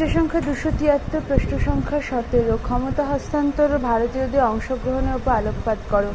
পৃষ্ঠ সংখ্যা দুশো তিয়াত্তর পৃষ্ঠ সংখ্যা সতেরো ক্ষমতা হস্তান্তর ভারতীয়দের অংশগ্রহণের উপর আলোকপাত করো।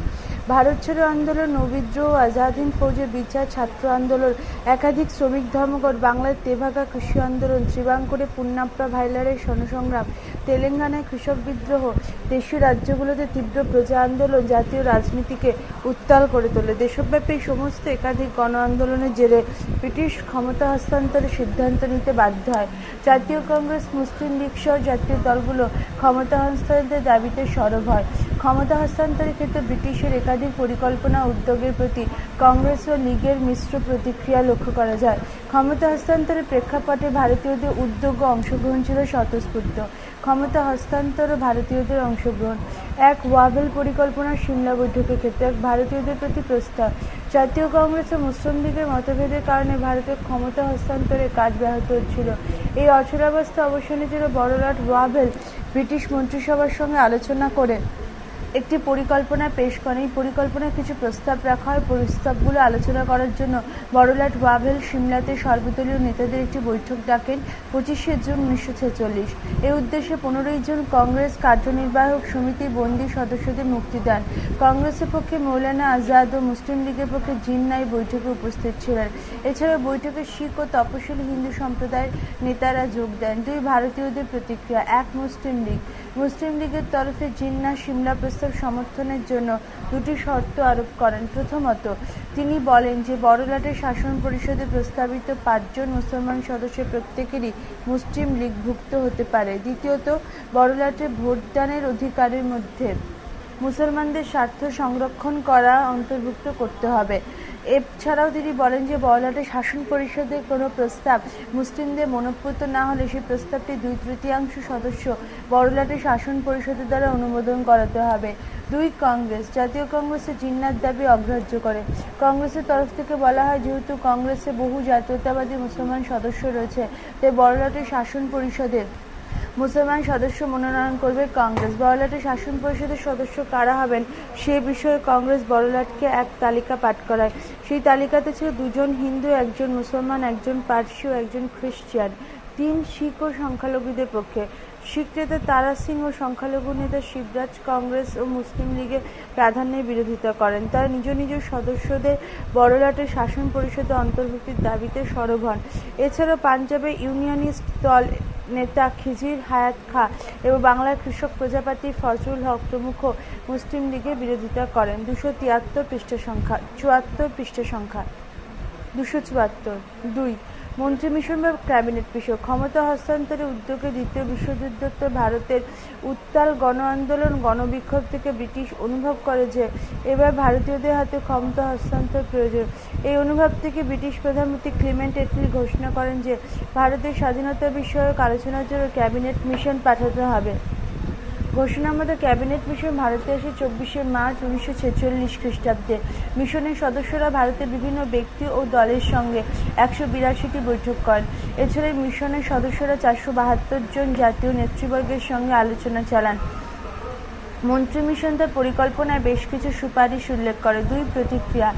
ভারত ছাড়ো আন্দোলন নবিদ্রোহ আজাদিন ফৌজের বিচার, ছাত্র আন্দোলন, একাধিক শ্রমিক ধর্মঘট বাংলার তেভাগা কৃষি আন্দোলন, শ্রীবাঙ্কুরে পুন্নাপ্রা ভাইলারের সনসংগ্রাম তেলেঙ্গানায় কৃষক বিদ্রোহ, দেশীয় রাজ্যগুলোতে তীব্র প্রজা আন্দোলন, জাতীয় রাজনীতিকে উত্তাল করে তোলে। দেশব্যাপী সমস্ত একাধিক গণ আন্দোলনের জেরে ব্রিটিশ ক্ষমতা হস্তান্তরের সিদ্ধান্ত নিতে বাধ্য হয়। জাতীয় কংগ্রেস, মুসলিম লীগ সহ জাতীয় দলগুলো ক্ষমতা হস্তান্তরের দাবিতে সরব হয়। ক্ষমতা হস্তান্তরের ক্ষেত্রে ব্রিটিশের একাধিক পরিকল্পনা উদ্যোগের প্রতি কংগ্রেস ও লীগের মিশ্র প্রতিক্রিয়া লক্ষ্য করা যায়। ক্ষমতা হস্তান্তরের প্রেক্ষাপটে ভারতীয়দের উদ্যোগ ও অংশগ্রহণ ছিল স্বতঃস্ফূর্ত। ক্ষমতা হস্তান্তর ও ভারতীয়দের অংশগ্রহণ। এক ওয়াবেল পরিকল্পনা সিমলা বৈঠকের ক্ষেত্রে এক ভারতীয়দের প্রতি প্রস্তাব। জাতীয় কংগ্রেস ও মুসলিম লীগের মতভেদের কারণে ভারতের ক্ষমতা হস্তান্তরের কাজ ব্যাহত হচ্ছিল। এই অচলাবস্থা অবসানের জন্য বড়লাট ওয়াবেল ব্রিটিশ মন্ত্রিসভার সঙ্গে আলোচনা করে একটি পরিকল্পনা পেশ করেন। এই পরিকল্পনায় কিছু প্রস্তাব রাখা হয়। প্রস্তাবগুলো আলোচনা করার জন্য বড়লাট ওয়াভেল সিমলাতে সর্বদলীয় নেতাদের একটি বৈঠক ডাকেন পঁচিশে জুন উনিশশো ছেচল্লিশ। এই উদ্দেশ্যে পনেরোই জুন কংগ্রেস কার্যনির্বাহক সমিতি বন্দী সদস্যদের মুক্তি দেন। কংগ্রেসের পক্ষে মৌলানা আজাদ ও মুসলিম লীগের পক্ষে জিন্নাই বৈঠকে উপস্থিত ছিলেন। এছাড়া বৈঠকে শিখ ও তপশিলি হিন্দু সম্প্রদায়ের নেতারা যোগ দেন। দুই ভারতীয়দের প্রতিক্রিয়া, এক মুসলিম লীগ। মুসলিম লীগের তরফে জিন্না সিমলা প্রস্তাব সমর্থনের জন্য দুটি শর্ত আরোপ করেন। প্রথমত, তিনি বলেন যে বড়লাটের শাসন পরিষদে প্রস্তাবিত পাঁচজন মুসলমান সদস্যের প্রত্যেকেরই মুসলিম লীগভুক্ত হতে পারে। দ্বিতীয়ত বড়লাটের ভোটদানের অধিকারের মধ্যে মুসলমানদের স্বার্থ সংরক্ষণ করা অন্তর্ভুক্ত করতে হবে। এছাড়াও তিনি বলেন যে বড়লাটের শাসন পরিষদের কোনো প্রস্তাব মুসলিমদের মনোপুত না হলে সেই প্রস্তাবটি দুই তৃতীয়াংশ সদস্য বড়লাটে শাসন পরিষদের দ্বারা অনুমোদন করাতে হবে। দুই কংগ্রেস, জাতীয় কংগ্রেসের জিন্নার দাবি অগ্রাহ্য করে। কংগ্রেসের তরফ থেকে বলা হয়, যেহেতু কংগ্রেসে বহু জাতীয়তাবাদী মুসলমান সদস্য রয়েছে, তাই বড়লাটের শাসন পরিষদের মুসলমান সদস্য মনোনয়ন করবে কংগ্রেস। বড়লাটে শাসন পরিষদের সদস্য কারা হবেন সে বিষয়ে কংগ্রেস বড়লাটকে এক তালিকা পাঠ করায়। সেই তালিকাতে ছিল দুজন হিন্দু, একজন মুসলমান, একজন পার্সি ও একজন খ্রিস্টান। তিন শিখ ও সংখ্যালঘুদের পক্ষে। শিখ নেতা তারা সিং ও সংখ্যালঘু নেতা শিবরাজ কংগ্রেস ও মুসলিম লীগের প্রাধান্যের বিরোধিতা করেন। তারা নিজ নিজ সদস্যদের বড়লাটের শাসন পরিষদে অন্তর্ভুক্তির দাবিতে সরব হন। এছাড়াও পাঞ্জাবে ইউনিয়নিস্ট দল নেতা খিজির হায়াত খা এবং বাংলার কৃষক প্রজাপতি ফজলুল হক প্রমুখ মুসলিম লীগের বিরোধিতা করেন। দুশো তিয়াত্তর পৃষ্ঠ সংখ্যা, চুয়াত্তর পৃষ্ঠ সংখ্যা, দুশো চুয়াত্তর, দুই। মন্ত্রী মিশন বা ক্যাবিনেট মিশন ক্ষমতা হস্তান্তরের উদ্যোগে দ্বিতীয় বিশ্বযুদ্ধোত্তর ভারতের উত্তাল গণ আন্দোলন, গণবিক্ষোভ থেকে ব্রিটিশ অনুভব করে যে এবার ভারতীয়দের হাতে ক্ষমতা হস্তান্তর প্রয়োজন। এই অনুভব থেকে ব্রিটিশ প্রধানমন্ত্রী ক্লিমেন্ট এটলি ঘোষণা করেন যে, ভারতের স্বাধীনতা বিষয়ক আলোচনার জন্য ক্যাবিনেট মিশন পাঠাতে হবে। ঘোষণা মতো ক্যাবিনেট মিশন ভারতে আসে চব্বিশে মার্চ উনিশশো ছেচল্লিশ খ্রিস্টাব্দে। মিশনের সদস্যরা ভারতের বিভিন্ন ব্যক্তি ও দলের সঙ্গে একশো বিরাশিটি বৈঠক করেন। এছাড়া মিশনের সদস্যরা চারশো বাহাত্তর জন জাতীয় নেতৃবর্গের সঙ্গে আলোচনা চালান। মন্ত্রী মিশন তার পরিকল্পনায় বেশ কিছু সুপারিশ উল্লেখ করে। দুই প্রতিক্রিয়া,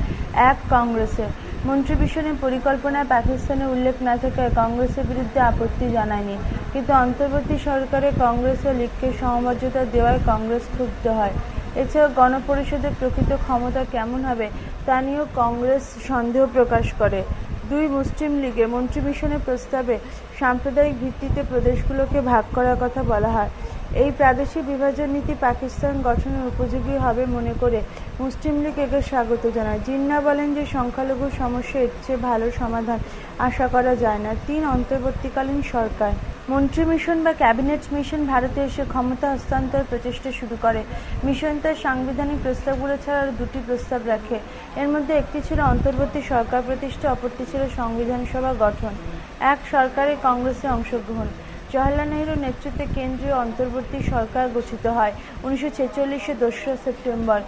এক কংগ্রেসের। মন্ত্রী মিশনের পরিকল্পনায় পাকিস্তানের উল্লেখ না থাকায় কংগ্রেসের বিরুদ্ধে আপত্তি জানায়নি। কিন্তু অন্তর্বর্তী সরকারে কংগ্রেস ও লীগকে সমমর্যাদা দেওয়ায় কংগ্রেস ক্ষুব্ধ হয়। এছাড়া গণপরিষদের প্রকৃত ক্ষমতা কেমন হবে তা নিয়েও কংগ্রেস সন্দেহ প্রকাশ করে। দুই মুসলিম লীগে মন্ত্রী মিশনের প্রস্তাবে সাম্প্রদায়িক ভিত্তিতে প্রদেশগুলোকে ভাগ করার কথা বলা হয়। এই প্রাদেশিক বিভাজন নীতি পাকিস্তান গঠনের উপযোগী হবে মনে করে মুসলিম লীগ একে স্বাগত জানায়। জিন্না বলেন যে, সংখ্যালঘু সমস্যা এর চেয়ে ভালো সমাধান আশা করা যায় না। তিন অন্তর্বর্তীকালীন সরকার, মন্ত্রী মিশন বা ক্যাবিনেট মিশন ভারতে এসে ক্ষমতা হস্তান্তর প্রচেষ্টা শুরু করে। মিশন তার সাংবিধানিক প্রস্তাবগুলো ছাড়া আরও দুটি প্রস্তাব রাখে। এর মধ্যে একটি ছিল অন্তর্বর্তী সরকার প্রতিষ্ঠা, অপরটি ছিল সংবিধান সভা গঠন। এক সরকারে কংগ্রেসে অংশগ্রহণ। জওয়াহরলাল নেহরুর নেতৃত্বে কেন্দ্রীয় অন্তর্বর্তী সরকার গঠিত হয় উনিশশো ছেচল্লিশে দোসরা সেপ্টেম্বর।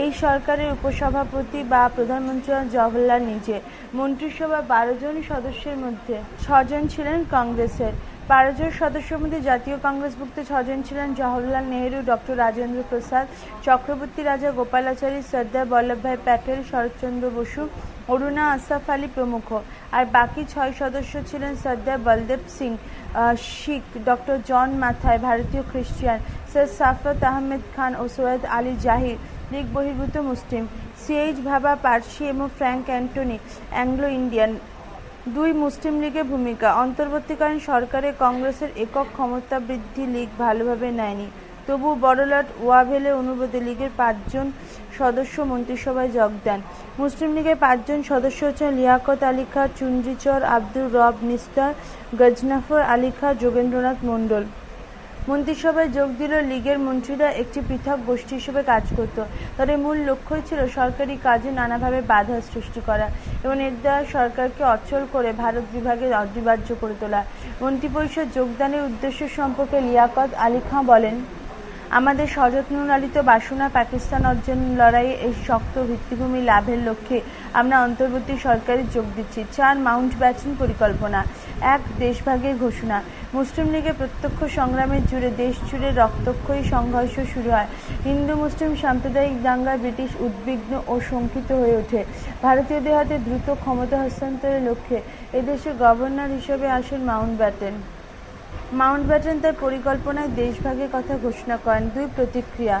এই সরকারের উপসভাপতি বা প্রধানমন্ত্রী হন জওয়াহরলাল নিজে। মন্ত্রিসভা বারো জন সদস্যের মধ্যে ছজন ছিলেন কংগ্রেসের। বারো জন সদস্যের মধ্যে জাতীয় কংগ্রেসভুক্ত ছজন ছিলেন জওহরলাল নেহরু ডক্টর রাজেন্দ্র প্রসাদ, চক্রবর্তী রাজা গোপালাচারী, সর্দার বল্লভভাই প্যাটেল, শরৎচন্দ্র বসু, অরুণা আসাফ আলী প্রমুখ। আর বাকি ছয় সদস্য ছিলেন সর্দার বলদেব সিং। শিখ ডক্টর জন মাথায় ভারতীয় খ্রিস্টিয়ান। সৈয়দ সাফরত আহমেদ খান ও সৈয়দ আলী জাহির লীগ বহির্ভূত মুসলিম। সিএইচ ভাবা পার্সি এবং ফ্র্যাঙ্ক অ্যান্টনি, অ্যাংলো ইন্ডিয়ান। দুই মুসলিম লীগের ভূমিকা। অন্তর্বর্তীকালীন সরকারে কংগ্রেসের একক ক্ষমতা বৃদ্ধি লীগ ভালোভাবে নেয়নি। তবু বড়লাট ওয়াভেলে অনুরোধে লীগের পাঁচজন সদস্য মন্ত্রিসভায় যোগ দেন। মুসলিম লীগের পাঁচজন সদস্য হচ্ছেন লিয়াকত আলী খাঁ, চুন্দ্রিচর আব্দুর রব নিস্তার, গজনাফর আলী খাঁ, যোগেন্দ্রনাথ মণ্ডল। মন্ত্রিসভায় যোগ দিল লীগের মন্ত্রীরা একটি পৃথক গোষ্ঠী হিসেবে কাজ করত। তাদের মূল লক্ষ্যই ছিল সরকারি কাজে নানাভাবে বাধা সৃষ্টি করা এবং এর দ্বারা সরকারকে অচল করে ভারত বিভাগে অনিবার্য করে তোলা। মন্ত্রিপরিষদ যোগদানের উদ্দেশ্য সম্পর্কে লিয়াকত আলী খাঁ বলেন আমাদের সযত্ন লালিত বাসনা পাকিস্তান অর্জন লড়াইয়ে এই শক্ত ভিত্তিভূমি লাভের লক্ষ্যে আমরা অন্তর্বর্তী সরকারে যোগ দিচ্ছি। চার মাউন্ট ব্যাটন পরিকল্পনা, এক দেশভাগের ঘোষণা। মুসলিম লীগের প্রত্যক্ষ সংগ্রামের জুড়ে দেশ জুড়ে রক্তক্ষয়ী সংঘর্ষ শুরু হয়। হিন্দু মুসলিম সাম্প্রদায়িক দাঙ্গায় ব্রিটিশ উদ্বিগ্ন ও শঙ্কিত হয়ে ওঠে। ভারতীয়দের হাতে দ্রুত ক্ষমতা হস্তান্তরের লক্ষ্যে এদেশে গভর্নর হিসেবে আসেন মাউন্ট ব্যাটেন। মাউন্ট ব্যাটেন তার পরিকল্পনায় দেশভাগের কথা ঘোষণা করেন দুই প্রতিক্রিয়া।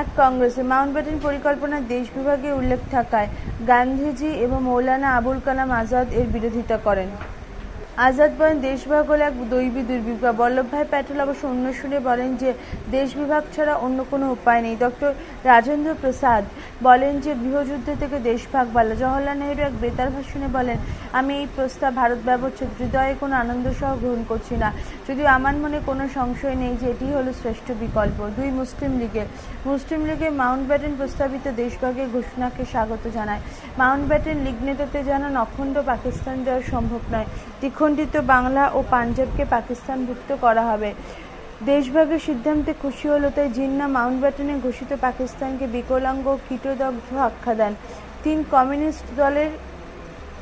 এক কংগ্রেসে মাউন্টব্যাটেন পরিকল্পনায় দেশ বিভাগে উল্লেখ থাকায় গান্ধীজি এবং মৌলানা আবুল কালাম আজাদ এর বিরোধিতা করেন। আজাদ বলেন দেশভাগ হলো এক দৈবী দুর্বিপাক বল্লভভাই প্যাটেল অবশ্য অন্য শুনে বলেন যে, দেশ বিভাগ ছাড়া অন্য কোনো উপায় নেই। ডক্টর রাজেন্দ্র প্রসাদ বলেন যে, গৃহযুদ্ধ থেকে দেশভাগ ভালো জওহরলাল নেহরু এক বেতার ভাষণে বলেন, আমি এই প্রস্তাব ভারত ব্যবচ্ছেদ হৃদয়ে কোনো আনন্দ সহ গ্রহণ করছি না। যদিও আমার মনে কোনো সংশয় নেই যে, এটি হলো শ্রেষ্ঠ বিকল্প। দুই মুসলিম লীগের, মুসলিম লীগে মাউন্ট ব্যাটেন প্রস্তাবিত দেশভাগের ঘোষণাকে স্বাগত জানায়। মাউন্ট ব্যাটেন লীগ নেতাতে জানান অখণ্ড পাকিস্তান দেওয়া সম্ভব নয়। দ্বিখণ্ডিত বাংলা ও পাঞ্জাবকে পাকিস্তানভুক্ত করা হবে। দেশভাগের সিদ্ধান্তে খুশি হলো তাই জিন্না মাউন্ট ব্যাটেনে ঘোষিত পাকিস্তানকে বিকলাঙ্গ কীটদগ্ধ আখ্যা দেন। তিন কমিউনিস্ট দলের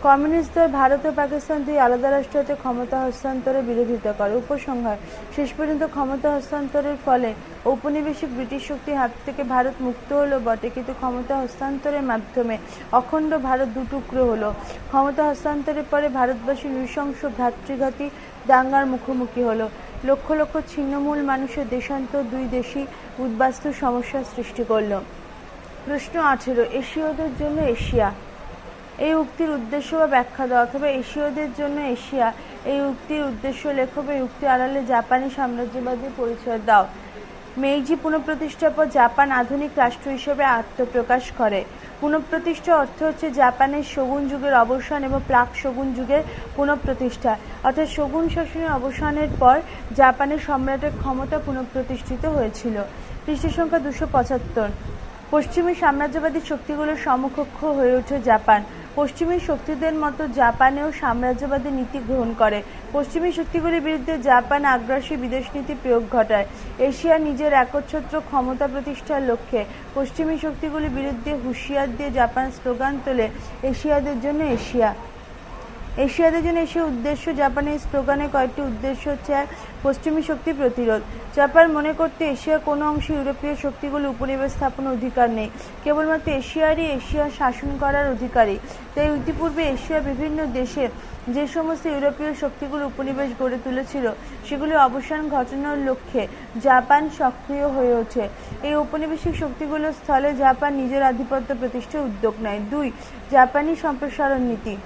কমিউনিস্ট দল ভারত ও পাকিস্তান দুই আলাদা রাষ্ট্র হতে ক্ষমতা হস্তান্তরের বিরোধিতা করে। উপসংহার, শেষ পর্যন্ত ক্ষমতা হস্তান্তরের ফলে ঔপনিবেশিক ব্রিটিশ শক্তির হাত থেকে ভারত মুক্ত হলো বটে, কিন্তু ক্ষমতা হস্তান্তরের মাধ্যমে অখণ্ড ভারত দুটুকরো হলো। ক্ষমতা হস্তান্তরের পরে ভারতবাসী নৃশংস ভ্রাতৃঘাতী দাঙ্গার মুখোমুখি হলো। লক্ষ লক্ষ ছিন্নমূল মানুষের দেশান্তর দুই দেশই উদ্বাস্তু সমস্যার সৃষ্টি করল। প্রশ্ন আঠেরো, এশীয়দের জন্য এশিয়া এই উক্তির উদ্দেশ্য বা ব্যাখ্যা দাও অথবা এশীয়দের জন্য এশিয়া এই উক্তির উদ্দেশ্য লেখক এই উক্তি আড়ালে জাপানি সাম্রাজ্যবাদের পরিচয় দাও। মেইজি পুনঃপ্রতিষ্ঠার পর জাপান আধুনিক রাষ্ট্র হিসেবে আত্মপ্রকাশ করে। পুনঃপ্রতিষ্ঠা অর্থ হচ্ছে জাপানের শগুন যুগের অবসান এবং প্রাক শগুন যুগের পুনঃপ্রতিষ্ঠা। অর্থাৎ শগুন শাসনের অবসানের পর জাপানের সম্রাটের ক্ষমতা পুনঃপ্রতিষ্ঠিত হয়েছিল। পৃষ্ঠ সংখ্যা দুশো পঁচাত্তর। পশ্চিমী সাম্রাজ্যবাদী শক্তিগুলোর সমকক্ষ হয়ে ওঠে জাপান। পশ্চিমী শক্তিদের মতো জাপানেও সাম্রাজ্যবাদী নীতি গ্রহণ করে। পশ্চিমী শক্তিগুলির বিরুদ্ধে জাপান আগ্রাসী বিদেশ নীতি প্রয়োগ ঘটায়। এশিয়া নিজের একচ্ছত্র ক্ষমতা প্রতিষ্ঠার লক্ষ্যে পশ্চিমী শক্তিগুলির বিরুদ্ধে হুঁশিয়ার দিয়ে জাপান স্লোগান তোলে, এশিয়াদের জন্য এশিয়া। এশিয়াদের জন্য এসে উদ্দেশ্য জাপানের স্লোগানে কয়েকটি উদ্দেশ্য হচ্ছে এক, পশ্চিমী শক্তি প্রতিরোধ। জাপান মনে করতে এশিয়ার কোনো অংশে ইউরোপীয় শক্তিগুলো উপনিবেশ স্থাপনের অধিকার নেই। কেবলমাত্র এশিয়ারই এশিয়া শাসন করার অধিকারী। তাই ইতিপূর্বে এশিয়ার বিভিন্ন দেশে যে সমস্ত ইউরোপীয় শক্তিগুলো উপনিবেশ গড়ে তুলেছিল, সেগুলি অবসান ঘটানোর লক্ষ্যে জাপান সক্রিয় হয়ে ওঠে। এই ঔপনিবেশিক শক্তিগুলোর স্থলে জাপান নিজের আধিপত্য প্রতিষ্ঠার উদ্যোগ নেয়। দুই, জাপানি সম্প্রসারণ নীতি।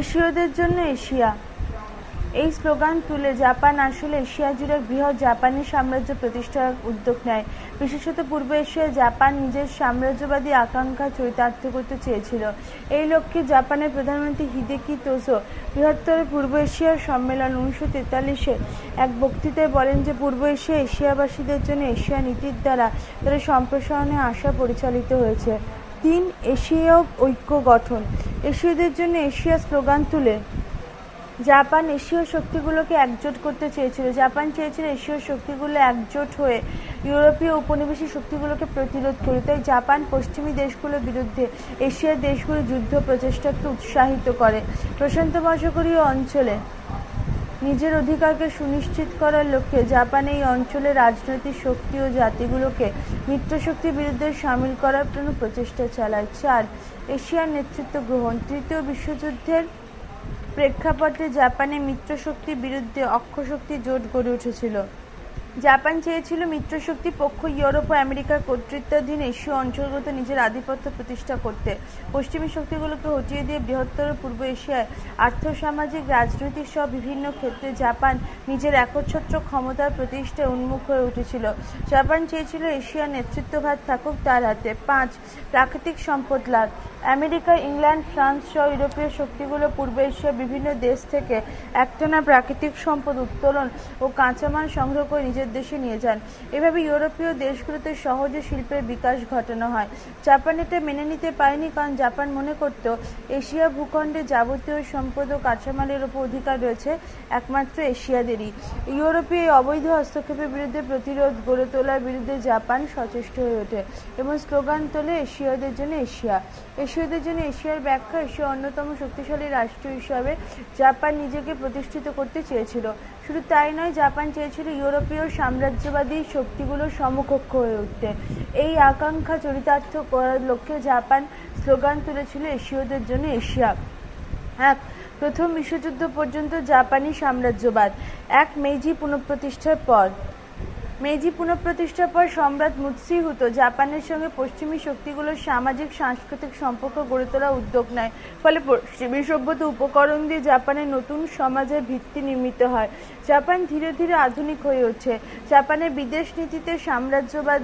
এশীয়দের জন্য এশিয়া। এই স্লোগান তুলে জাপান আসলে এশিয়া জুড়ে বৃহৎ জাপানি সাম্রাজ্য প্রতিষ্ঠার উদ্যোগ নেয়। বিশেষত পূর্ব এশিয়ায় জাপান নিজের সাম্রাজ্যবাদী আকাঙ্ক্ষা চরিতার্থ করতে চেয়েছিল। এই লক্ষ্যে জাপানের প্রধানমন্ত্রী হিদেকি তোসো বৃহত্তর পূর্ব এশিয়ার সম্মেলন উনিশশো তেতাল্লিশে এক বক্তৃতায় বলেন যে, পূর্ব এশিয়া এশিয়াবাসীদের জন্য এশিয়া নীতির দ্বারা তাদের সম্প্রসারণে আশা পরিচালিত হয়েছে। তিন এশীয় ঐক্য গঠন। এশীয়দের জন্য এশিয়া স্লোগান তুলে। জাপান এশীয় শক্তিগুলোকে একজোট করতে চেয়েছিল। জাপান চেয়েছিল এশীয় শক্তিগুলো একজোট হয়ে ইউরোপীয় উপনিবেশিক শক্তিগুলোকে প্রতিরোধ করে। তাই জাপান পশ্চিমী দেশগুলোর বিরুদ্ধে এশিয়ার দেশগুলো যুদ্ধ প্রচেষ্টাকে উৎসাহিত করে প্রশান্ত মহাসাগরীয় অঞ্চলে। নিজের অধিকারকে সুনিশ্চিত করার লক্ষ্যে জাপান এই অঞ্চলের রাজনৈতিক শক্তি ও জাতিগুলোকে মিত্রশক্তির বিরুদ্ধে সামিল করার জন্য প্রচেষ্টা চালায় চার এশিয়ার নেতৃত্ব গ্রহণ তৃতীয় বিশ্বযুদ্ধের প্রেক্ষাপটে জাপানে মিত্রশক্তির বিরুদ্ধে অক্ষশক্তি জোট গড়ে উঠেছিল। জাপান চেয়েছিল মিত্রশক্তি পক্ষ ইউরোপ ও আমেরিকার কর্তৃত্বাধীন এশীয় অঞ্চলগুলোতে নিজের আধিপত্য প্রতিষ্ঠা করতে। পশ্চিমী শক্তিগুলোকে হটিয়ে দিয়ে বৃহত্তর পূর্ব এশিয়ায় আর্থসামাজিক, রাজনৈতিক সহ বিভিন্ন ক্ষেত্রে জাপান নিজের একচ্ছত্র ক্ষমতার প্রতিষ্ঠায় উন্মুখ হয়ে উঠেছিল। জাপান চেয়েছিল এশিয়ার নেতৃত্বভার থাকুক তার হাতে। পাঁচ, প্রাকৃতিক সম্পদ লাভ। আমেরিকা, ইংল্যান্ড, ফ্রান্স সহ ইউরোপীয় শক্তিগুলো পূর্ব এশিয়ার বিভিন্ন দেশ থেকে একটানা প্রাকৃতিক সম্পদ উত্তোলন ও কাঁচামাল সংগ্রহ করে নিজের দেশে নিয়ে যান। এভাবে ইউরোপীয় দেশগুলোতে সহজে শিল্পের বিকাশ ঘটানো হয়। জাপান এটা মেনে নিতে পারেনি কারণ জাপান মনে করত এশিয়া ভূখণ্ডে যাবতীয় সম্পদ ও কাঁচামালের উপর অধিকার রয়েছে একমাত্র এশিয়াদেরই। ইউরোপীয় অবৈধ হস্তক্ষেপের বিরুদ্ধে প্রতিরোধ গড়ে তোলার বিরুদ্ধে জাপান সচেষ্ট হয়ে ওঠে এবং স্লোগান তোলে এশীয়দের জন্য এশিয়া। এশীয়দের জন্য এশিয়ার ব্যাখ্যা এশিয়া অন্যতম শক্তিশালী রাষ্ট্র হিসাবে জাপান নিজেকে প্রতিষ্ঠিত করতে চেয়েছিল। শুধু তাই নয়, জাপান চেয়েছিল ইউরোপীয় সাম্রাজ্যবাদী শক্তিগুলোর সমকক্ষ হয়ে উঠতে। এই আকাঙ্ক্ষা চরিতার্থ করার লক্ষ্যে জাপান স্লোগান তুলেছিল এশীয়দের জন্য এশিয়া এক প্রথম বিশ্বযুদ্ধ পর্যন্ত জাপানি সাম্রাজ্যবাদ এক মেজি পুনঃপ্রতিষ্ঠার পর মেজি পুনঃপ্রতিষ্ঠার পর সম্রাট মুৎসিহুতো জাপানের সঙ্গে পশ্চিমী শক্তিগুলোর সামাজিক, সাংস্কৃতিক সম্পর্ক গড়ে তোলার উদ্যোগ নেয়। ফলে পশ্চিমী সভ্যতা উপকরণ দিয়ে জাপানের নতুন সমাজের ভিত্তি নির্মিত হয়। জাপান ধীরে ধীরে আধুনিক হয়ে ওঠে জাপানের বিদেশ নীতিতে সাম্রাজ্যবাদ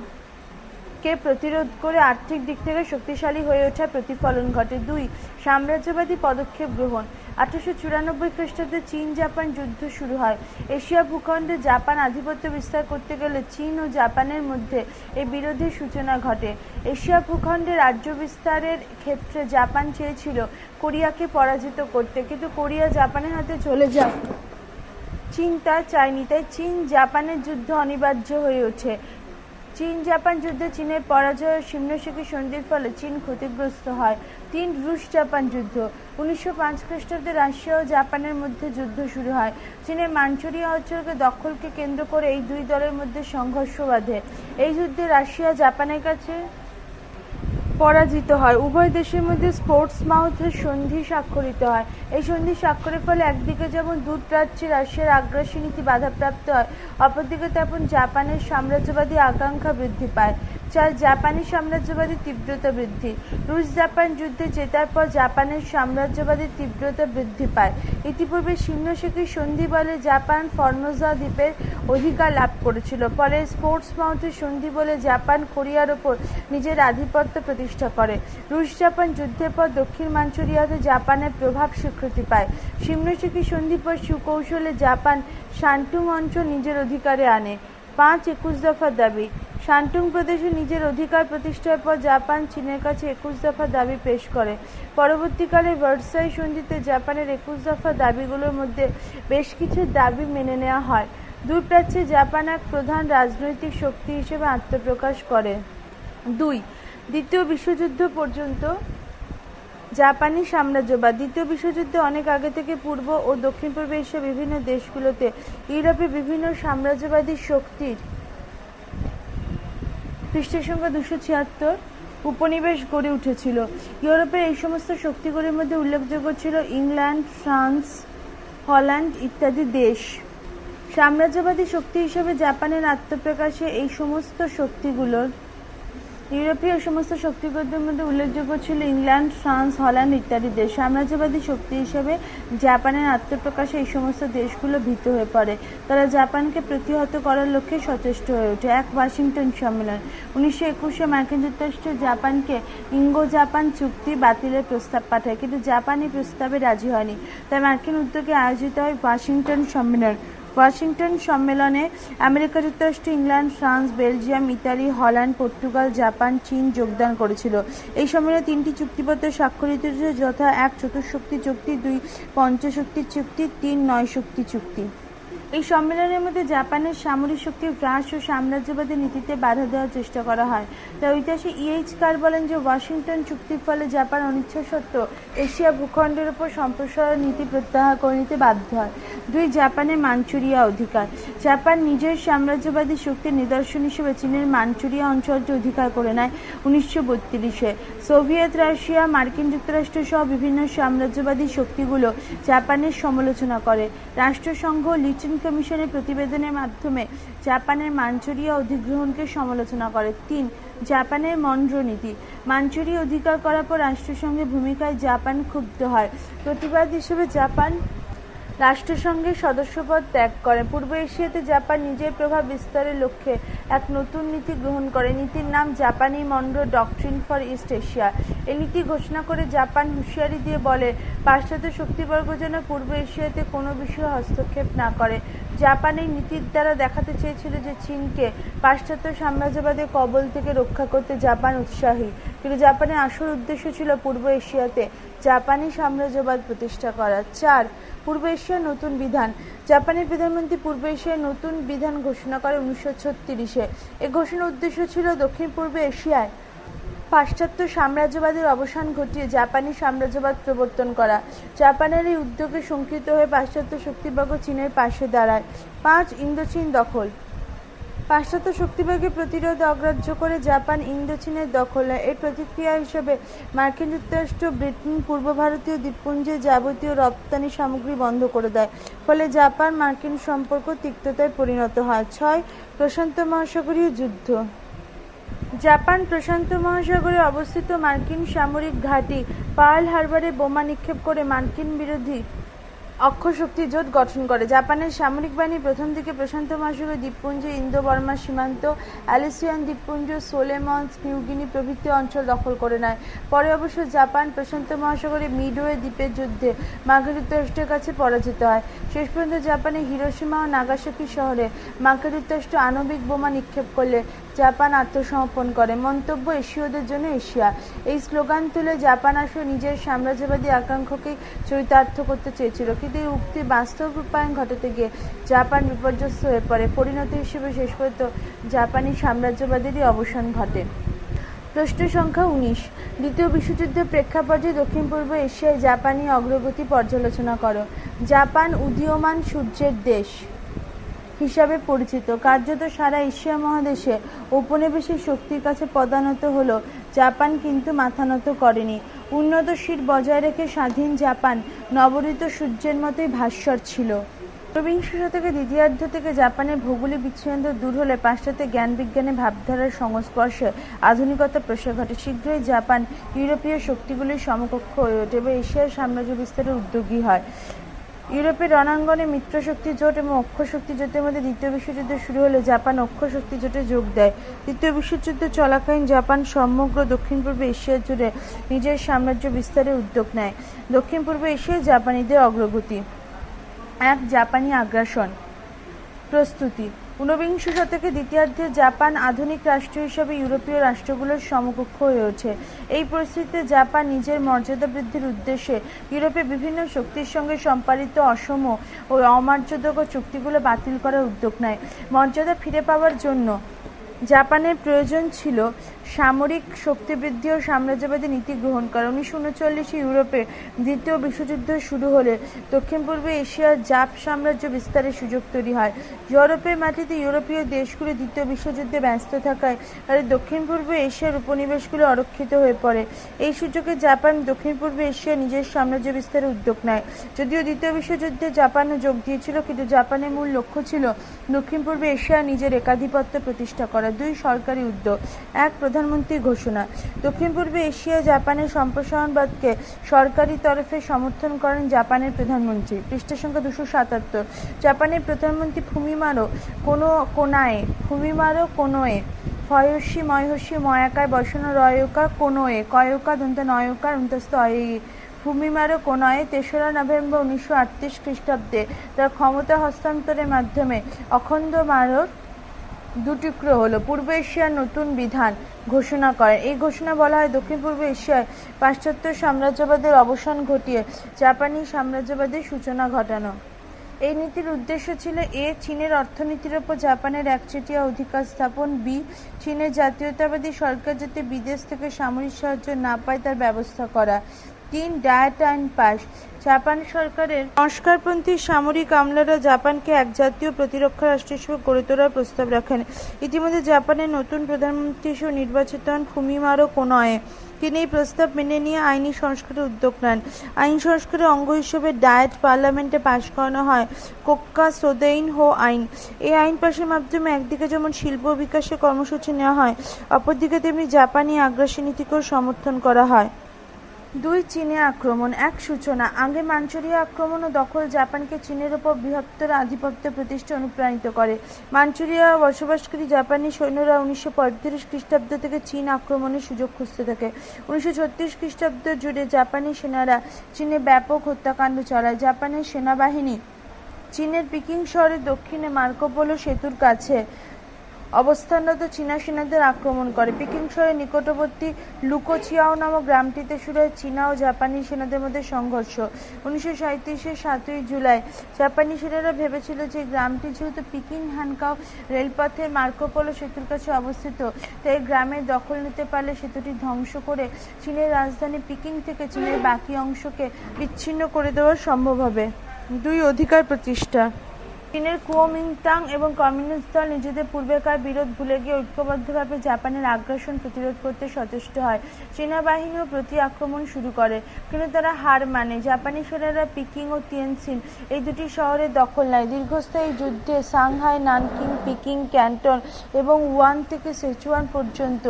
কে প্রতিরোধ করে আর্থিক দিক থেকে শক্তিশালী হয়ে ওঠার প্রতিফলন ঘটে? দুই, সাম্রাজ্যবাদী পদক্ষেপ গ্রহণ। আঠারোশো চুরানব্বই খ্রিস্টাব্দে চীন জাপান যুদ্ধ শুরু হয়। এশিয়া ভূখণ্ডে জাপান আধিপত্য বিস্তার করতে গেলে চীন ও জাপানের মধ্যে এই বিরোধের সূচনা ঘটে। এশিয়া ভূখণ্ডে রাজ্য বিস্তারের ক্ষেত্রে জাপান চেয়েছিল কোরিয়াকে পরাজিত করতে, কিন্তু কোরিয়া জাপানের হাতে চলে যায় চীন তা চায়নি, তাই চীন জাপানের যুদ্ধ অনিবার্য হয়ে ওঠে। চীন, জাপান যুদ্ধে চীনের পরাজয় ও সিমনোসেকি সন্ধির ফলে চীন ক্ষতিগ্রস্ত হয়। তিন রুশ জাপান যুদ্ধ। উনিশশো পাঁচ খ্রিস্টাব্দে রাশিয়া ও জাপানের মধ্যে যুদ্ধ শুরু হয়। চীনের মাঞ্চুরিয়া অঞ্চলকে দখলকে কেন্দ্র করে এই দুই দলের মধ্যে সংঘর্ষ বাধে। এই যুদ্ধে রাশিয়া জাপানের কাছে পরাজিত হয়। উভয় দেশের মধ্যে স্পোর্টস মাউথের সন্ধি স্বাক্ষরিত হয়। এই সন্ধি স্বাক্ষরের ফলে একদিকে যেমন দূরপ্রাচ্যে রাশিয়ার আগ্রাসী নীতি বাধাপ্রাপ্ত হয়, অপরদিকে তেমন জাপানের সাম্রাজ্যবাদী আকাঙ্ক্ষা বৃদ্ধি পায়। চার জাপানি সাম্রাজ্যবাদী তীব্রতা বৃদ্ধি। রুশ জাপান যুদ্ধে জেতার পর জাপানের সাম্রাজ্যবাদী তীব্রতা বৃদ্ধি পায়। ইতিপূর্বে সিমনোসেকি সন্ধি বলে জাপান ফর্নোজা দ্বীপের অধিকার লাভ করেছিল। পরে স্পোর্টস মাউথের সন্ধি বলে জাপান কোরিয়ার ওপর নিজের আধিপত্য প্রতিষ্ঠা করে। রুশ জাপান যুদ্ধের পর দক্ষিণ মাঞ্চুরিয়াতে জাপানের প্রভাব স্বীকৃতি পায়। সিমনোসেকি সন্ধি পর সুকৌশলে জাপান শান্টুং অঞ্চল নিজের অধিকারে আনে। পাঁচ একুশ দফা দাবি। শান্টুং প্রদেশে নিজের অধিকার প্রতিষ্ঠার পর জাপান চীনের কাছে একুশ দফা দাবি পেশ করে। পরবর্তীকালে ভার্সাই সন্ধিতে জাপানের একুশ দফা দাবিগুলোর মধ্যে বেশ কিছু দাবি মেনে নেওয়া হয়। দূর প্রাচ্যে জাপান এক প্রধান রাজনৈতিক শক্তি হিসেবে আত্মপ্রকাশ করে। দুই, দ্বিতীয় বিশ্বযুদ্ধ পর্যন্ত জাপানি সাম্রাজ্যবাদ দ্বিতীয় বিশ্বযুদ্ধে অনেক আগে থেকে পূর্ব ও দক্ষিণ পূর্ব এশিয়ার বিভিন্ন দেশগুলোতে ইউরোপে বিভিন্ন সাম্রাজ্যবাদী শক্তির পৃষ্ঠের সংখ্যা দুশো ছিয়াত্তর উপনিবেশ গড়ে উঠেছিল। ইউরোপের এই সমস্ত শক্তিগুলির মধ্যে উল্লেখযোগ্য ছিল ইংল্যান্ড, ফ্রান্স, হল্যান্ড ইত্যাদি দেশ। সাম্রাজ্যবাদী শক্তি হিসেবে জাপানের আত্মপ্রকাশে এই সমস্ত শক্তিগুলোর ইউরোপীয় সমস্ত শক্তিগুলোর মধ্যে উল্লেখযোগ্য ছিল ইংল্যান্ড, ফ্রান্স, হল্যান্ড ইত্যাদি দেশ। সাম্রাজ্যবাদী শক্তি হিসেবে জাপানের আত্মপ্রকাশে এই সমস্ত দেশগুলো ভীত হয়ে পড়ে। তারা জাপানকে প্রতিহত করার লক্ষ্যে সচেষ্ট হয়ে ওঠে। এক ওয়াশিংটন সম্মেলন। উনিশশো একুশে মার্কিন যুক্তরাষ্ট্র জাপানকে ইঙ্গো জাপান চুক্তি বাতিলের প্রস্তাব পাঠায়, কিন্তু জাপান এই প্রস্তাবে রাজি হয়নি। তাই মার্কিন উদ্যোগে আয়োজিত হয় ওয়াশিংটন সম্মেলন। ওয়াশিংটন সম্মেলনে আমেরিকা যুক্তরাষ্ট্র, England, France, Belgium, Italy, Holland, Portugal, Japan, চীন যোগদান করেছিল। এই সম্মেলনে তিনটি চুক্তিপত্র স্বাক্ষরিত যথা এক চতুর্শক্তি চুক্তি, দুই পঞ্চশক্তি চুক্তি, তিন নয় শক্তি চুক্তি। এই সম্মেলনের মধ্যে জাপানের সামরিক শক্তি ফ্রান্স ও সাম্রাজ্যবাদী নীতিতে বাধা দেওয়ার চেষ্টা করা হয়। ঐতিহাসিক ইএইচ কার বলেন যে, ওয়াশিংটন চুক্তির ফলে জাপান অনিচ্ছা সত্ত্বেও এশিয়া ভূখণ্ডের উপর সম্প্রসারণ নীতি প্রত্যাহার করে নিতে বাধ্য হয়। দুই, জাপানের মাঞ্চুরিয়া অধিকার। জাপান নিজের সাম্রাজ্যবাদী শক্তির নিদর্শন হিসেবে চীনের মাঞ্চুরিয়া অঞ্চলটি অধিকার করে নেয় উনিশশো বত্রিশে। সোভিয়েত রাশিয়া, মার্কিন যুক্তরাষ্ট্র সহ বিভিন্ন সাম্রাজ্যবাদী শক্তিগুলো জাপানের সমালোচনা করে। রাষ্ট্রসংঘ লিটন কমিশনের প্রতিবেদনের মাধ্যমে জাপানের মাঞ্চুরিয়া অধিগ্রহণকে সমালোচনা করে। তিন, জাপানের মন্ড্র নীতি মাঞ্চুরিয়া অধিকার করার পর রাষ্ট্রসংঘের ভূমিকায় জাপান ক্ষুব্ধ হয়। প্রতিবাদ হিসেবে জাপান রাষ্ট্রসংঘের সদস্যপদ ত্যাগ করে পূর্ব এশিয়াতে জাপান নিজের প্রভাব বিস্তারের লক্ষ্যে এক নতুন নীতি গ্রহণ করে। নীতির নাম জাপানি Monroe doctrine for east Asia. এই নীতি ঘোষণা করে জাপান হুঁশিয়ারি দিয়ে বলে, পাশ্চাত্য শক্তিবর্গ যেন পূর্ব এশিয়াতে কোনো বিষয়ে হস্তক্ষেপ না করে। জাপান এই নীতির দ্বারা দেখাতে চেয়েছিল যে চীনকে পাশ্চাত্য সাম্রাজ্যবাদের কবল থেকে রক্ষা করতে জাপান উৎসাহী। কিন্তু জাপানের আসল উদ্দেশ্য ছিল পূর্ব এশিয়াতে জাপানি সাম্রাজ্যবাদ প্রতিষ্ঠা করা চার, পূর্ব এশিয়ার নতুন বিধান। জাপানের প্রধানমন্ত্রী পূর্ব এশিয়ার নতুন বিধান ঘোষণা করে উনিশশো ছত্রিশে। এ ঘোষণার উদ্দেশ্য ছিল দক্ষিণ পূর্ব এশিয়ায় পাশ্চাত্য সাম্রাজ্যবাদের অবসান ঘটিয়ে জাপানি সাম্রাজ্যবাদ প্রবর্তন করা। জাপানের এই উদ্যোগে শঙ্কিত হয়ে পাশ্চাত্য শক্তিবর্গ চীনের পাশে দাঁড়ায়। পাঁচ, ইন্দোচীন দখল। পাশ্চাত্য শক্তিভাগে প্রতিরোধ অগ্রাহ্য করে জাপান, ইন্দোচীনের দখল। নেয় এর প্রতিক্রিয়া হিসেবে মার্কিন যুক্তরাষ্ট্র, ব্রিটেন, পূর্ব ভারতীয় দ্বীপপুঞ্জে যাবতীয় রপ্তানি সামগ্রী বন্ধ করে দেয়। ফলে জাপান মার্কিন সম্পর্ক তিক্ততায় পরিণত হয়। ছয় প্রশান্ত মহাসাগরীয় যুদ্ধ। জাপান প্রশান্ত মহাসাগরে অবস্থিত মার্কিন সামরিক ঘাঁটি পার্ল হারবারে বোমা নিক্ষেপ করে মার্কিন বিরোধী অক্ষশক্তি জোট গঠন করে। জাপানের সামরিক বাহিনী প্রথম দিকে প্রশান্ত মহাসাগর দ্বীপপুঞ্জ ইন্দো বর্মা সীমান্ত, অ্যালিসিয়ান দ্বীপপুঞ্জ সোলেমন্স নিউগিনি প্রভৃতি অঞ্চল দখল করে নেয়। পরে অবশ্য জাপান প্রশান্ত মহাসাগরে মিডওয়ে দ্বীপের যুদ্ধে মার্কিন যুক্তরাষ্ট্রের কাছে পরাজিত হয়। শেষ পর্যন্ত জাপানের হিরোসীমা ও নাগাসাকি শহরে মার্কিন যুক্তরাষ্ট্র আণবিক বোমা নিক্ষেপ করলে জাপান আত্মসমর্পণ করে। মন্তব্য এশীয়দের জন্য এশিয়া। এই স্লোগান তুলে জাপান আসলে নিজের সাম্রাজ্যবাদী আকাঙ্ক্ষাকে চরিতার্থ করতে চেয়েছিল। কিন্তু এই উক্তি বাস্তব রূপায়ণ ঘটাতে গিয়ে জাপান বিপর্যস্ত হয়ে পড়ে। পরিণতি হিসেবে শেষ পর্যন্ত জাপানি সাম্রাজ্যবাদেরই অবসান ঘটে। প্রশ্ন সংখ্যা উনিশ। দ্বিতীয় বিশ্বযুদ্ধের প্রেক্ষাপটে দক্ষিণ পূর্ব এশিয়ায় জাপানি অগ্রগতি পর্যালোচনা করো। জাপান উদীয়মান সূর্যের দেশ। হিসাবে পরিচিত। কার্যত সারা এশিয়া মহাদেশে ঔপনিবেশিক শক্তির কাছে পদানত হলো। জাপান কিন্তু মাথা নত করেনি। উন্নত শির বজায় রেখে স্বাধীন জাপান নবনীত সূর্যের মতোই ভাস্বর ছিল। ঊনবিংশ শতকে দ্বিতীয়ার্ধ থেকে জাপানের ভৌগোলিক বিচ্ছিন্ন দূর হলে পাশ্চাত্যে জ্ঞান বিজ্ঞানের ভাবধারার সংস্পর্শে আধুনিকতার প্রসার ঘটে। শীঘ্রই জাপান ইউরোপীয় শক্তিগুলির সমকক্ষ হয়ে ওঠে এবং এশিয়ার সাম্রাজ্য বিস্তারের উদ্যোগী হয়। ইউরোপের রণাঙ্গনে মিত্রশক্তি জোট এবং অক্ষ শক্তি জোটের মধ্যে দ্বিতীয় বিশ্বযুদ্ধ শুরু হলে জাপান অক্ষ শক্তি জোটে যোগ দেয়। দ্বিতীয় বিশ্বযুদ্ধ চলাকালীন জাপান সমগ্র দক্ষিণ পূর্ব এশিয়া জুড়ে নিজের সাম্রাজ্য বিস্তারের উদ্যোগ নেয়। দক্ষিণ পূর্ব এশিয়ায় জাপানিদের অগ্রগতি। এক জাপানি আগ্রাসন প্রস্তুতি। ঊনবিংশ শতকে দ্বিতীয়ার্ধে জাপান আধুনিক রাষ্ট্র হিসেবে ইউরোপীয় রাষ্ট্রগুলোর সমকক্ষ হয়ে ওঠে। এই পরিস্থিতিতে জাপান নিজের মর্যাদা বৃদ্ধির উদ্দেশ্যে ইউরোপে বিভিন্ন শক্তির সঙ্গে সম্পাদিত অসম ও অমর্যাদক চুক্তিগুলো বাতিল করার উদ্যোগ নেয়। মর্যাদা ফিরে পাওয়ার জন্য জাপানের প্রয়োজন ছিল সামরিক শক্তিবৃদ্ধি ও সাম্রাজ্যবাদী নীতি গ্রহণ করা। উনিশশো উনচল্লিশে ইউরোপে দ্বিতীয় বিশ্বযুদ্ধ শুরু হলে দক্ষিণ পূর্ব এশিয়ার জাপ সাম্রাজ্য বিস্তারের সুযোগ তৈরি হয়। ইউরোপের মাটিতে ইউরোপীয় গুলি দ্বিতীয় বিশ্বযুদ্ধে ব্যস্ত থাকায় তাদের দক্ষিণ পূর্ব এশিয়ার উপনিবেশগুলো অরক্ষিত হয়ে পড়ে। এই সুযোগে জাপান দক্ষিণ পূর্ব এশিয়া নিজের সাম্রাজ্য বিস্তারের উদ্যোগ নেয়। যদিও দ্বিতীয় বিশ্বযুদ্ধে জাপানও যোগ দিয়েছিল, কিন্তু জাপানের মূল লক্ষ্য ছিল দক্ষিণ পূর্ব এশিয়া নিজের একাধিপত্য প্রতিষ্ঠা করা, দুই সরকারি উদ্যোগ। এক প্রধানমন্ত্রীর ঘোষণা। দক্ষিণ পূর্ব এশিয়া জাপানের সম্প্রসারণবাদকে সরকারি তরফে সমর্থন করেন জাপানের প্রধানমন্ত্রী। পৃষ্ঠা সংখ্যা দুশো সাতাত্তর। জাপানের প্রধানমন্ত্রী ফুমিমারো কোনো কোনায়, ফুমিমারো কোনোয়ে, ফয়সী ময়সী ময়াকায় বসানো রয়কা কোনোয়ে, কয়কা দন্ত নয়কার অন্তস্থ অয়ে ভূমিমারো কোনয়ে তেসরা নভেম্বর উনিশশো আটত্রিশ খ্রিস্টাব্দে তার ক্ষমতা হস্তান্তরের মাধ্যমে অখণ্ড মারোর দুটুকরো হলো। পূর্ব এশিয়ার নতুন বিধান ঘোষণা করেন। এই ঘোষণা বলা হয় দক্ষিণ পূর্ব এশিয়ায় পাশ্চাত্য সাম্রাজ্যবাদের অবসান ঘটিয়ে জাপানি সাম্রাজ্যবাদের সূচনা ঘটানো। এই নীতির উদ্দেশ্য ছিল এ চীনের অর্থনীতির ওপর জাপানের একচেটিয়া অধিকার স্থাপন, বি চীনের জাতীয়তাবাদী সরকার যাতে বিদেশ থেকে সামরিক সাহায্য না পায় তার ব্যবস্থা করা। তিন আইন পাস। জাপান সরকারের সংস্কারপন্থী সামরিক আমলারা জাপানকে এক জাতীয় প্রতিরক্ষা রাষ্ট্র হিসেবে গড়ে তোলার প্রস্তাব রাখেন। ইতিমধ্যে জাপানের নতুন প্রধানমন্ত্রী হিসেবে নির্বাচিত হন ফুমিমারো কোনয়ে। তিনি এই প্রস্তাব মেনে নিয়ে আইনি সংস্কারের উদ্যোগ নেন। আইন সংস্কারের অঙ্গ হিসেবে ডায়েট পার্লামেন্টে পাশ করানো হয়। কোক্কা সোদেইন হো আইন। এই আইন পাশের মাধ্যমে একদিকে যেমন শিল্প বিকাশের কর্মসূচি নেওয়া হয়, অপরদিকে তেমনি জাপানি আগ্রাসী নীতিকেও সমর্থন করা হয়। দুই চীনে আক্রমণ, এক সূচনা। আগে মাঞ্চুরিয়া আক্রমণ ও দখল জাপানকে চীনের ওপর বৃহত্তর আধিপত্য প্রতিষ্ঠা অনুপ্রাণিত করে। মাঞ্চুরিয়া বসবাসকারী জাপানি সৈন্যরা উনিশশো পঁয়ত্রিশ খ্রিস্টাব্দ থেকে চীন আক্রমণের সুযোগ খুঁজতে থাকে। উনিশশো ছত্রিশ খ্রিস্টাব্দ জুড়ে জাপানি সেনারা চীনে ব্যাপক হত্যাকাণ্ড চালায়। জাপানের সেনাবাহিনী চীনের পিকিং শহরের দক্ষিণে মার্কোপোলো সেতুর কাছে অবস্থানরত চীনা সেনাদের আক্রমণ করে। পিকিং শহরের নিকটবর্তী লুকোচিয়াও নামক গ্রামটিতে শুরু হয় চীনা ও জাপানি সেনাদের মধ্যে সংঘর্ষ। উনিশশো সাঁত্রিশের সাতই জুলাই জাপানি সেনারা ভেবেছিল যে গ্রামটি যেহেতু পিকিং হানকাও রেলপথের মার্কোপোলো সেতুর কাছে অবস্থিত, তাই গ্রামের দখল নিতে পারলে সেতুটি ধ্বংস করে চীনের রাজধানী পিকিং থেকে চীনের বাকি অংশকে বিচ্ছিন্ন করে দেওয়া সম্ভব হবে। দুই অধিকার প্রতিষ্ঠা। চীনের কুওমিংতাং এবং কমিউনিস্ট দল নিজেদের পূর্বেকার বিরোধ ভুলে গিয়ে ঐক্যবদ্ধভাবে জাপানের আগ্রাসন প্রতিরোধ করতে সচেষ্ট হয়। চীনা বাহিনীও প্রতি আক্রমণ শুরু করে, কিন্তু তারা হার মানে। জাপানি সেনারা পিকিং ও তিয়ানসিন, এই দুটি শহরের দখল নেয়। দীর্ঘস্থায়ী যুদ্ধে সাংহাই, নানকিং, পিকিং, ক্যান্টন এবং ওয়ান থেকে সেচুয়ান পর্যন্ত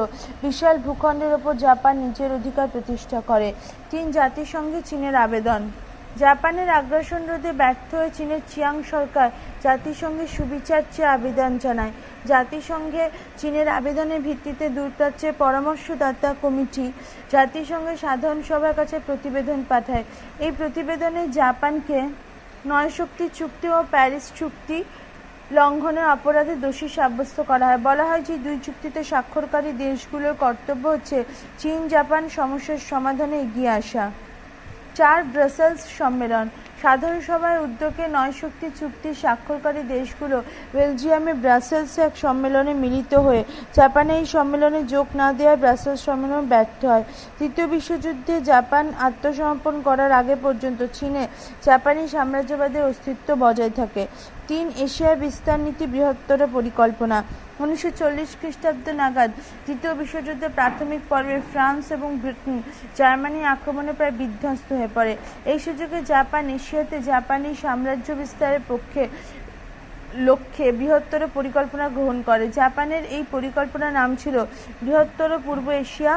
বিশাল ভূখণ্ডের ওপর জাপান নিজের অধিকার প্রতিষ্ঠা করে। তিন জাতিসংঘে চীনের আবেদন। জাপানের আগ্রাসন রোধে ব্যর্থ হয়ে চীনের চিয়াং সরকার জাতিসংঘের সুবিচার চেয়ে আবেদন জানায়। জাতিসংঘে চীনের আবেদনের ভিত্তিতে দূরপ্রাচ্যের পরামর্শদাতা কমিটি জাতিসংঘের সাধারণ সভার কাছে প্রতিবেদন পাঠায়। এই প্রতিবেদনে জাপানকে নয় শক্তি চুক্তি ও প্যারিস চুক্তি লঙ্ঘনের অপরাধে দোষী সাব্যস্ত করা হয়। বলা হয় যে দুই চুক্তিতে স্বাক্ষরকারী দেশগুলোর কর্তব্য হচ্ছে চীন জাপান সমস্যার সমাধানে এগিয়ে আসা। চার ব্রাসেলস সম্মেলন। সাধারণ সভার উদ্যোগে নয় শক্তি চুক্তি স্বাক্ষরকারী দেশগুলো বেলজিয়ামে ব্রাসেলসে এক সম্মেলনে মিলিত হয়ে জাপানে এই সম্মেলনে যোগ না দেওয়ায় ব্রাসেলস সম্মেলন ব্যর্থ হয়। তৃতীয় বিশ্বযুদ্ধে জাপান আত্মসমর্পণ করার আগে পর্যন্ত চীনে জাপানি সাম্রাজ্যবাদের অস্তিত্ব বজায় থাকে। তিন এশিয়া বিস্তার নীতি বৃহত্তর পরিকল্পনা। উনিশশো চল্লিশ খ্রিস্টাব্দ নাগাদ দ্বিতীয় বিশ্বযুদ্ধের প্রাথমিক পর্বে ফ্রান্স এবং ব্রিটেন জার্মানি আক্রমণে প্রায় বিধ্বস্ত হয়ে পড়ে। এই সুযোগে জাপান, এশিয়াতে জাপানি সাম্রাজ্য বিস্তারের পক্ষে লক্ষ্যে বৃহত্তর পরিকল্পনা গ্রহণ করে। জাপানের এই পরিকল্পনার নাম ছিল বৃহত্তর পূর্ব এশিয়া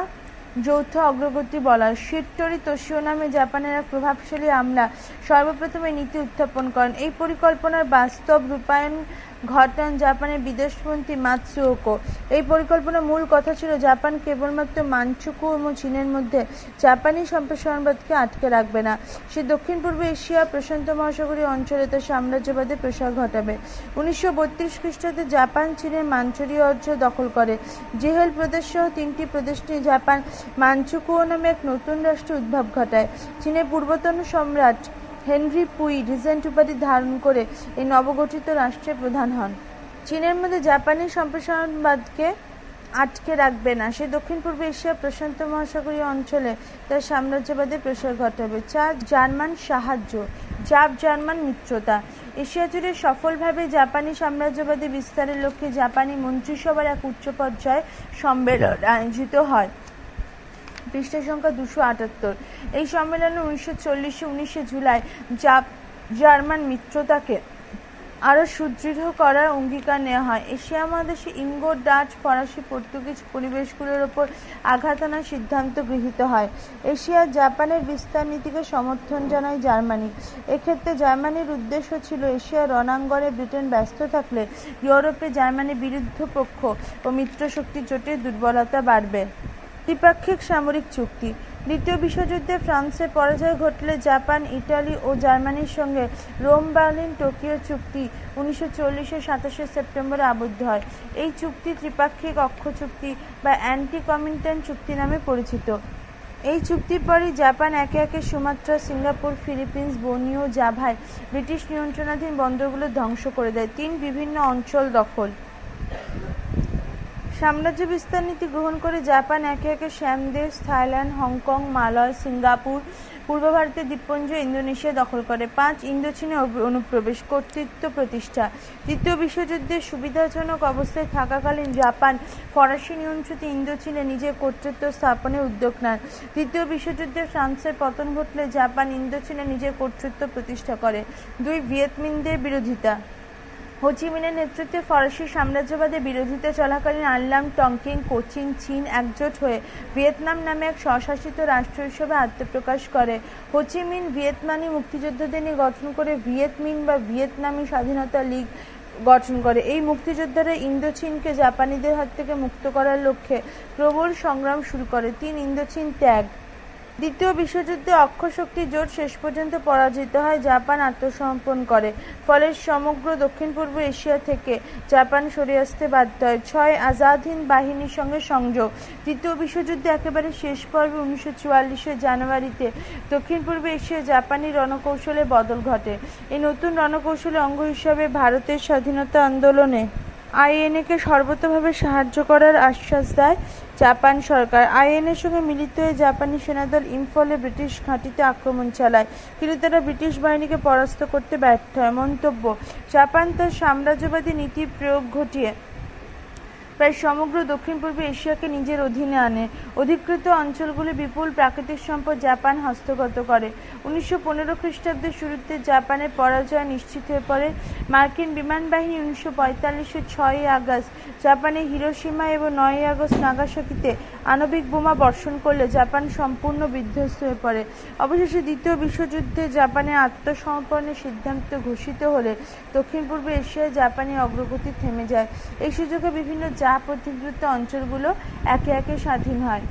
যৌথ অগ্রগতি বলা। শিরটোরি তোশিও নামে জাপানের এক প্রভাবশালী আমলা সর্বপ্রথম নীতি উত্থাপন করেন। এই পরিকল্পনার বাস্তব রূপায়ণ ঘটান জাপানের বিদেশমন্ত্রী মাতসুওকো। এই পরিকল্পনার মূল কথা ছিল জাপান কেবলমাত্র মানচুকু এবং চীনের মধ্যে জাপানি সম্প্রসারণবাদকে আটকে রাখবে না। সে দক্ষিণ পূর্ব এশিয়া প্রশান্ত মহাসাগরীয় অঞ্চলে তার সাম্রাজ্যবাদের প্রসার ঘটাবে। উনিশশো বত্রিশ খ্রিস্টাব্দে জাপান চীনের মাঞ্চুরীয় অঞ্চল দখল করে। জেহেল প্রদেশ সহ তিনটি প্রদেশ নিয়ে জাপান মানচুকুও নামে এক নতুন রাষ্ট্র উদ্ভব ঘটায়। চীনের পূর্বতন সম্রাট হেনরি পুই রিজেন্ট উপাধি ধারণ করে এই নবগঠিত রাষ্ট্রের প্রধান হন। চীনের মধ্যে জাপানি সম্প্রসারণবাদকে আটকে রাখবে না। সে দক্ষিণ পূর্ব এশিয়া প্রশান্ত মহাসাগরীয় অঞ্চলে তার সাম্রাজ্যবাদের প্রসার ঘটাবে। চার জার্মান সাহায্য, জাপ জার্মান মিত্রতা। এশিয়া জুড়ে সফলভাবে জাপানি সাম্রাজ্যবাদী বিস্তারের লক্ষ্যে জাপানি মন্ত্রিসভার এক উচ্চ পর্যায়ে সম্মেলন আয়োজিত হয়। পৃষ্ঠা সংখ্যা দুশো আটাত্তর। এই সম্মেলনে উনিশশো চল্লিশে উনিশে জুলাই জার্মান মিত্রতাকে আরও সুদৃঢ় করার অঙ্গীকার নেওয়া হয়। এশিয়া মহাদেশে ইঙ্গো, ডাচ, ফরাসি, পর্তুগিজ পরিবেশগুলোর ওপর আঘাত আনার সিদ্ধান্ত গৃহীত হয়। এশিয়া জাপানের বিস্তার নীতিকে সমর্থন জানায় জার্মানি। এক্ষেত্রে জার্মানির উদ্দেশ্য ছিল এশিয়ার রণাঙ্গনে ব্রিটেন ব্যস্ত থাকলে ইউরোপে জার্মানির বিরুদ্ধ পক্ষ ও মিত্রশক্তি জোটের দুর্বলতা বাড়বে। দ্বিপাক্ষিক সামরিক চুক্তি। দ্বিতীয় বিশ্বযুদ্ধে ফ্রান্সের পরাজয় ঘটলে জাপান, ইটালি ও জার্মানির সঙ্গে রোম, বার্লিন, টোকিও চুক্তি উনিশশো চল্লিশের সাতাশে সেপ্টেম্বরে আবদ্ধ হয়। এই চুক্তি ত্রিপাক্ষিক অক্ষ চুক্তি বা অ্যান্টি কমিন্টান চুক্তি নামে পরিচিত। এই চুক্তির পরই জাপান একে একে সুমাত্রা, সিঙ্গাপুর, ফিলিপিন্স, বোর্নিও, জাভায় ব্রিটিশ নিয়ন্ত্রণাধীন বন্দরগুলো ধ্বংস করে দেয়। তিন বিভিন্ন অঞ্চল দখল। সাম্রাজ্য বিস্তার নীতি গ্রহণ করে জাপান একে একে শ্যামদেশ, Thailand, Hong Kong, Malay, Singapore, পূর্ব ভারতের দ্বীপপুঞ্জ, ইন্দোনেশিয়া দখল করে। পাঁচ, ইন্দোচীনে অনুপ্রবেশ, কর্তৃত্ব প্রতিষ্ঠা। দ্বিতীয় বিশ্বযুদ্ধের সুবিধাজনক অবস্থায় থাকাকালীন জাপান ফরাসি নিয়ন্ত্রিত ইন্দোচীনে নিজের কর্তৃত্ব স্থাপনের উদ্যোগ নেন তৃতীয় বিশ্বযুদ্ধে ফ্রান্সের পতন ঘটলে জাপান ইন্দোচীনে নিজের কর্তৃত্ব প্রতিষ্ঠা করে। দুই ভিয়েতমিনদের বিরোধিতা। হোচিমিনের নেতৃত্বে ফরাসি সাম্রাজ্যবাদের বিরোধিতা চলাকালীন আনলাম টংকিং কোচিন চীন একজোট হয়ে ভিয়েতনাম নামে এক স্বশাসিত রাষ্ট্র হিসেবে আত্মপ্রকাশ করে। হোচিমিন ভিয়েতনামি মুক্তিযোদ্ধাদের নিয়ে গঠন করে ভিয়েতমিন বা ভিয়েতনামি স্বাধীনতা লীগ গঠন করে। এই মুক্তিযোদ্ধারা ইন্দোচীনকে জাপানিদের হাত থেকে মুক্ত করার লক্ষ্যে প্রবল সংগ্রাম শুরু করে। তিন ইন্দোচীন ত্যাগ। দ্বিতীয় বিশ্বযুদ্ধে অক্ষশক্তি জোট শেষ পর্যন্ত পরাজিত হয়, জাপান আত্মসমর্পণ করে। ফলে সমগ্র দক্ষিণ পূর্ব এশিয়া থেকে জাপান সরে আসতে বাধ্য হয়। ছয় আজাদ হিন্দ বাহিনীর সঙ্গে সংযোগ। তৃতীয় বিশ্বযুদ্ধে একেবারে শেষ পর্বে উনিশশো চুয়াল্লিশের জানুয়ারিতে দক্ষিণ পূর্ব এশিয়ায় জাপানি রণকৌশলে বদল ঘটে। এই নতুন রণকৌশলের অঙ্গ হিসাবে ভারতের স্বাধীনতা আন্দোলনে আইএনএকে সর্বতভাবে সাহায্য করার আশ্বাস দেয় জাপান সরকার। আইএনএর সঙ্গে মিলিত হয়ে জাপানি সেনাদল ইম্ফলে ব্রিটিশ ঘাঁটিতে আক্রমণ চালায়, কিন্তু তারা ব্রিটিশ বাহিনীকে পরাস্ত করতে ব্যর্থ হয়। মন্তব্য, জাপান তার সাম্রাজ্যবাদী নীতির প্রয়োগ ঘটিয়ে প্রায় সমগ্র দক্ষিণ পূর্ব এশিয়াকে নিজের অধীনে আনে। অধিকৃত অঞ্চলগুলি বিপুল প্রাকৃতিক সম্পদ জাপান হস্তগত করে। উনিশশো পনেরো খ্রিস্টাব্দের শুরুতে জাপানের পরাজয় নিশ্চিত হয়ে পড়ে। মার্কিন বিমান বাহিনী উনিশশো পঁয়তাল্লিশের ছয়ই আগস্ট জাপানের হিরোসীমা এবং নয়ই আগস্ট নাগাসাকিতে আণবিক বোমা বর্ষণ করলে জাপান সম্পূর্ণ বিধ্বস্ত হয়ে পড়ে। অবশেষে দ্বিতীয় বিশ্বযুদ্ধে জাপানের আত্মসমর্পণের সিদ্ধান্ত ঘোষিত হলে দক্ষিণ পূর্ব এশিয়ায় জাপানি অগ্রগতি থেমে যায়। এই সুযোগে বিভিন্ন জাপ অধিকৃত অঞ্চলগুলো একে একে স্বাধীন হয়।